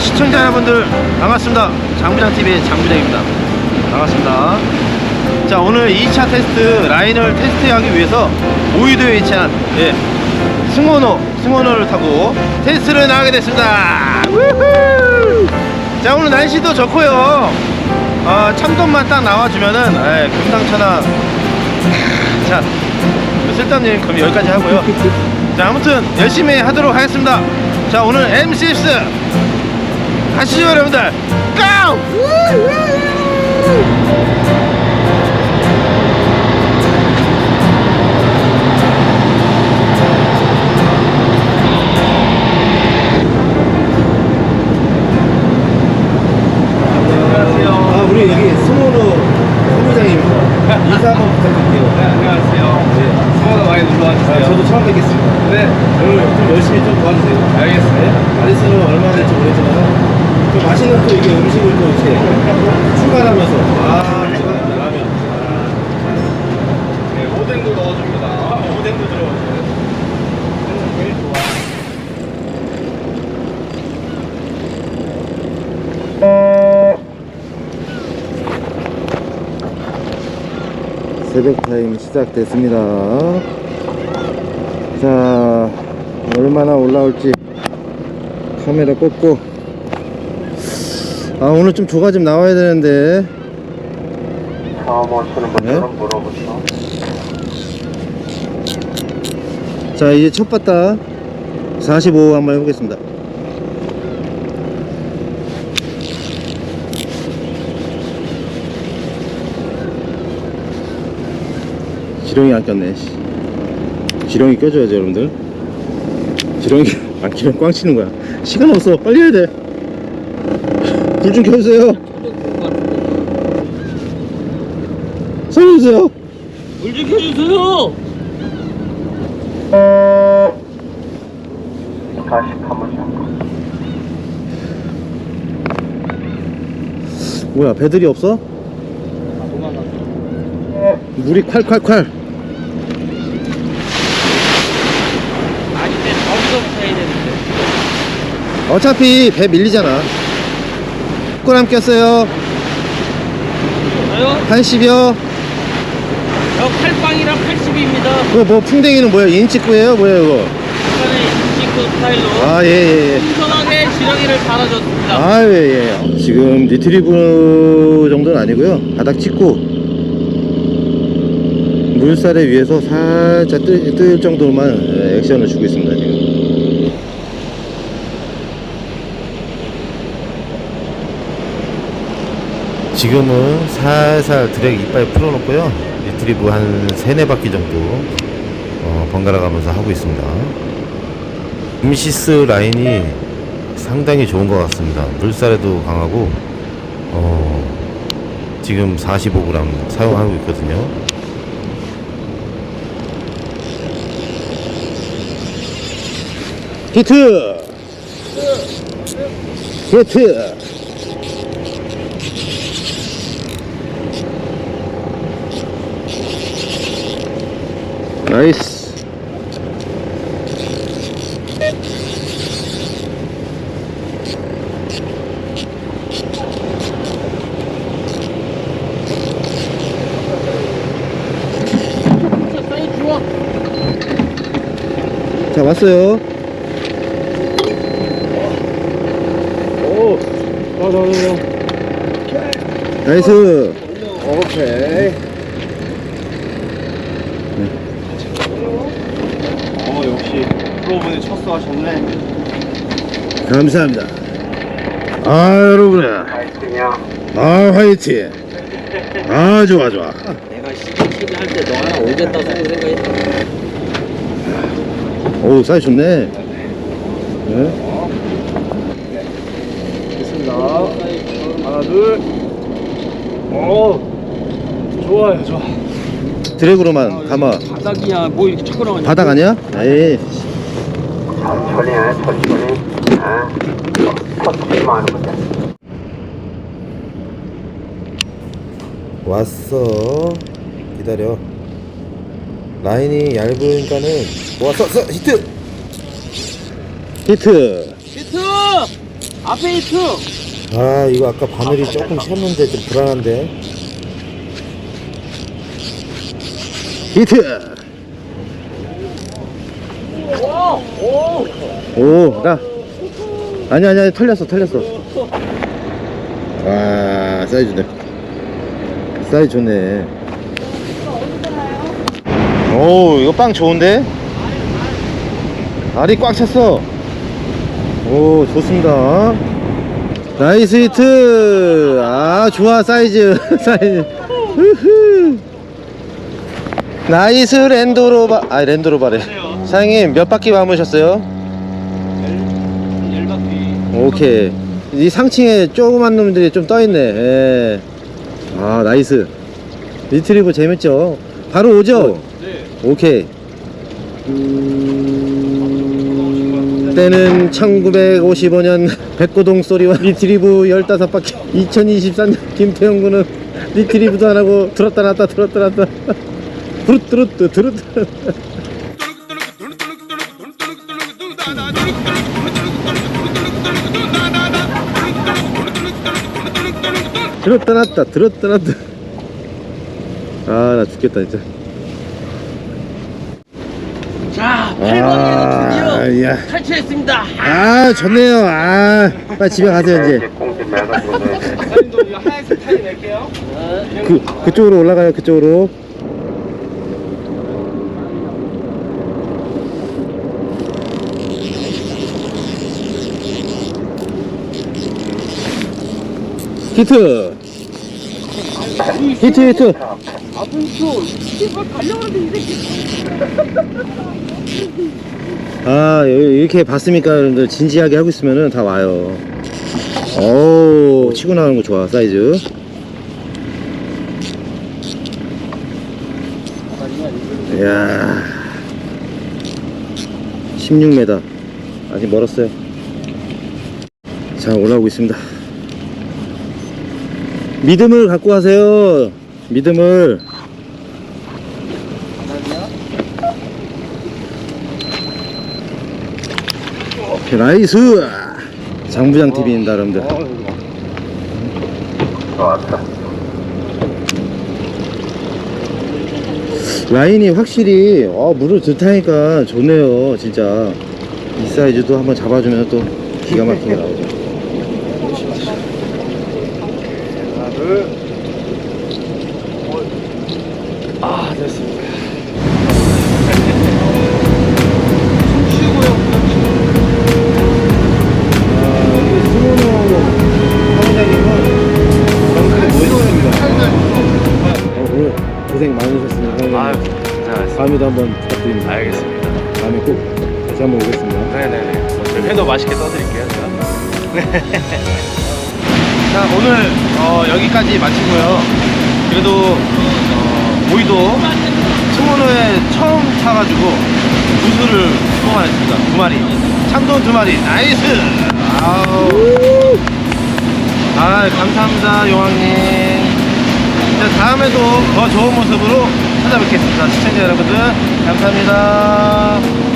시청자 여러분들 반갑습니다. 장부장TV의 장부장입니다. 반갑습니다. 자, 오늘 2차 테스트 라인을 테스트하기 위해서 오이도에 위치한 예, 승원호, 승원호를 타고 테스트를 나가게 됐습니다. 자, 오늘 날씨도 좋고요. 어, 참돔만 딱 나와주면은 예, 금상첨화. 자, 쓸데없는 그럼 여기까지 하고요. 자, 아무튼 열심히 하도록 하겠습니다. 자, 오늘 MC6 가시죠, 여러분들. 고! 네. 네. 저도 처음 뵙겠습니다. 네, 오늘 좀 열심히 좀 도와주세요. 알겠습니다. 아리스는 얼마나 될지 모르겠지만 또 맛있는 또 이게 음식을 또 이렇게 출발하면서 아 제가 라면 네, 오뎅도 넣어줍니다. 아, 오뎅도 들어가고 제일 좋아. 새벽 타임 시작됐습니다. 자 얼마나 올라올지 카메라 꽂고 아 오늘 좀 조가 좀 나와야 되는데 처음 오시는 네? 분들은 물어보죠. 자 이제 첫 바다 45 한번 해보겠습니다 지렁이 안 꼈네 씨. 지렁이 껴줘야죠 여러분들 지렁이 안 끼면 꽝 치는 거야 시간 없어 빨리 해야 돼 불 좀 켜주세요 살려주세요 물좀 켜주세요. 다시 가보죠. 뭐야 배들이 없어? 물이 콸콸콸 아니 근데 저기서부터 해야 되는데. 어차피 배 밀리잖아 꾸람 꼈어요. 저요? 80이요. 저 칼빵이랑 80입니다. 그거 뭐 풍뎅이는 뭐야 인치구예요? 뭐야 이거? 인치크 스타일로 아 예 예 예. 신선하게 지렁이를 달아줬습니다. 아 예 예 지금 리트리브 정도는 아니고요. 바닥 찍고 물살에 위에서 살짝 뜰, 뜰 정도만 예, 액션을 주고 있습니다 지금 지금은 살살 드랙 이빨 풀어놓고요. 리트리브 한 세네 바퀴 정도 어, 번갈아 가면서 하고 있습니다. 임시스 라인이 상당히 좋은 것 같습니다. 물살에도 강하고 어, 지금 45g 사용하고 있거든요. 히트! 히트 나이스 자, 좋아. 왔어요 오. 나이스 오케이. 어, 역시 프로분이 첫수하셨네. 감사합니다 아 여러분 파이팅이야. 아 화이팅 아 좋아 좋아 내가 시즌 할때 너 하나 올겠다고 생각했다. 오 사이즈 좋네 네? 됐습니다. 하나, 둘. 오, 좋아요, 좋아. 드랙으로만 감아 바닥이야. 뭐 이렇게 나가냐? 바닥 아니야? 에이 천천히 해, 천천히. 아, 터치만 하는 거지. 왔어 기다려 라인이 얇으니까는 왔어 써 히트 히트 히트! 앞에 히트! 아 이거 아까 바늘이 조금 쳤는데 좀 불안한데 히트! 오, 나. 아니, 아니, 아니, 털렸어, 털렸어. 와, 사이즈 좋네. 사이즈 좋네. 오, 이거 빵 좋은데? 알이 꽉 찼어. 오, 좋습니다. 나이스 히트! 아, 좋아, 사이즈. 사이즈. 나이스 랜드로바 아 랜드로바래 사장님 몇 바퀴 감으셨어요? 오케이 이 상층에 조그만 놈들이 좀 떠있네 예. 아 나이스 리트리버 재밌죠? 바로 오죠? 네. 오케이 때는 1955년 백고동 소리와 리트리브 15바퀴 2023년 김태형 군은 리트리브도 안 하고 들었다 놨다 들었다 놨다 부르뚜루뚜 두루뚜 들었다 놨다 들었다 놨다 아 나 죽겠다 진짜 자, 아, 8번에는 드디어 야. 탈출했습니다. 아 좋네요 아 빨리 집에 가세요 이제. 사장님도 이 하얀색 낼게요. 그, 그쪽으로 올라가요 그쪽으로 히트. 히트 히트. 아 여- 이렇게 봤습니까 여러분들 진지하게 하고 있으면은 다 와요. 오 치고 나가는 거 좋아 사이즈. 이야. 16m 아직 멀었어요. 자 올라오고 있습니다 믿음을 갖고 가세요. 믿음을. 오케이, 나이스. 장부장 TV입니다 여러분들. 좋았어. 라인이 확실히 어, 물을 좋다니까 좋네요 진짜. 이 사이즈도 한번 잡아주면 또 기가 막히게 나오죠 하나, 둘. 아, 됐습니다. 어, 고생 많으셨습니다. 아유. 다음에도 한번 부탁드립니다 알겠습니다. 다음에 꼭 다시 한번 오겠습니다 네네네. 뭐 회도 맛있게 떠드릴게요, 제가. 자, 오늘 어, 여기까지 마치고요. 그래도 어, 모이도 승원호에 처음 타가지고 우수를 뽑아냈습니다. 두 마리. 참돔 두 마리. 나이스! 아우. 아, 감사합니다, 용왕님. 자, 다음에도 더 좋은 모습으로 찾아뵙겠습니다. 시청자 여러분들, 감사합니다.